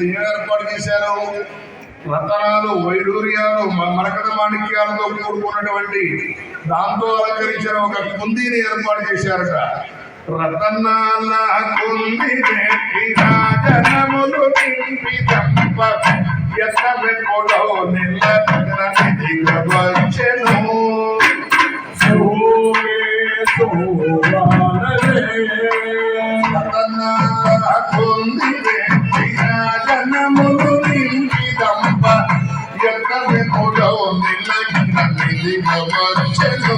అక్కడ ఏం ఏర్పాటు చేశారు. రతనాలు వైడూర్యాలు మ- మరకత మాణిక్యాలతో కూడుకున్నటువంటి దాంతో అలంకరించిన ఒక కుందీని ఏర్పాటు చేశారట. రతనాల కుంది పెట్టి రాజనములు నింపి తంప ఎత్తమెక్కడో నిల్లగనని దిగవచ్చెను రతనాల కుంది ఎత్తమెక్కడో నిల్లగనని దిగవచ్చెను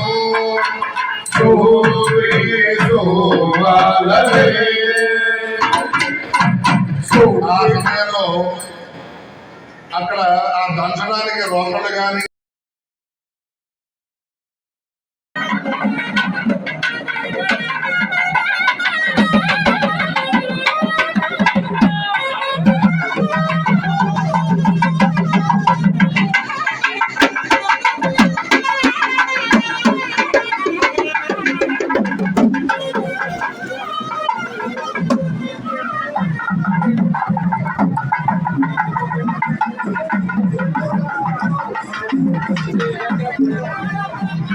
ఆ సమయంలో అక్కడ ఆ దంచడానికి రోకలు కానీ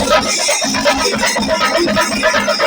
ハハハハ!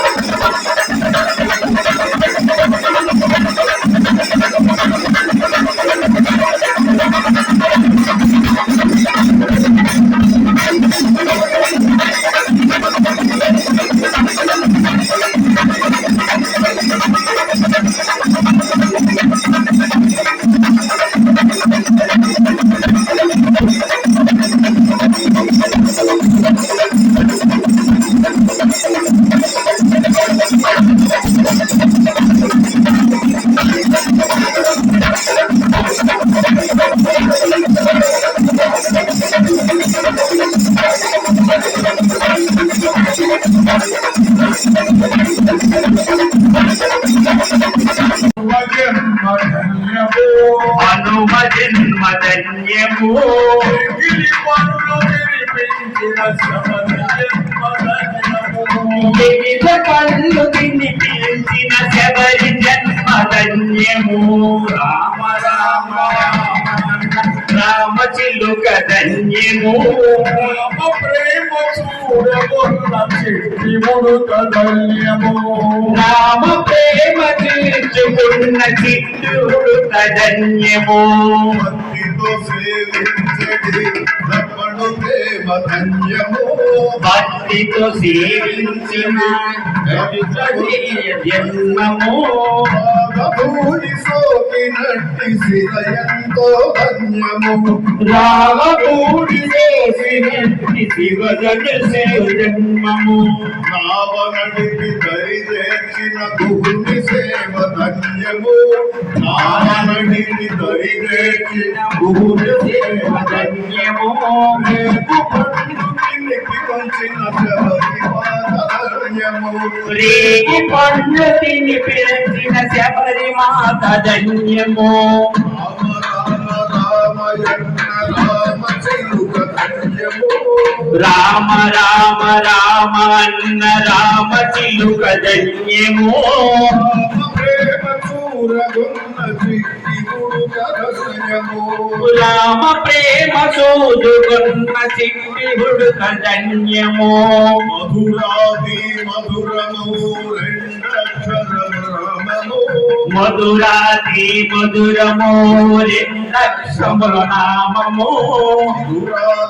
హనుమ జన్మధన్యము వివిధ కళ్ళు తిని పిలిచిన శబరి జన్మధన్యము. రామ రామ. రామ చిలుక ధన్యము ప్రేమ చూడగొన్న శివుడు కదల్యము రామ ప్రేమ తీర్చుకున్న చిత్తుడు ధన్యము భక్తితో సేవించడి రమణు ప్రేమ ధన్యము. భక్తితో సేవించిన జన్మము. భూమి సోకినట్టి శిరయంతో ధన్యము రామపూడి చేసినట్టి శివజన జన్మము. నావనడికి దరిదేర్చిన భూమి సేవ ధన్యము నావనడికి దరిదేర్చిన భూమి సేవ ధన్యము రేపు పండు తినికి కొంచిన శబరి ధన్యము రేగి పండు తిని పిలిచిన శబరి మాత ధన్యము రామ రామ రామ అన్న రామ చిలుక ధన్యము. ప్రేమ రామ ప్రేమ సోదుగొన్న సిద్ధిహుడు ధన్యము మధురాది మధురము మధురాతి మధురమో రెండక్షముల నామము మధురాది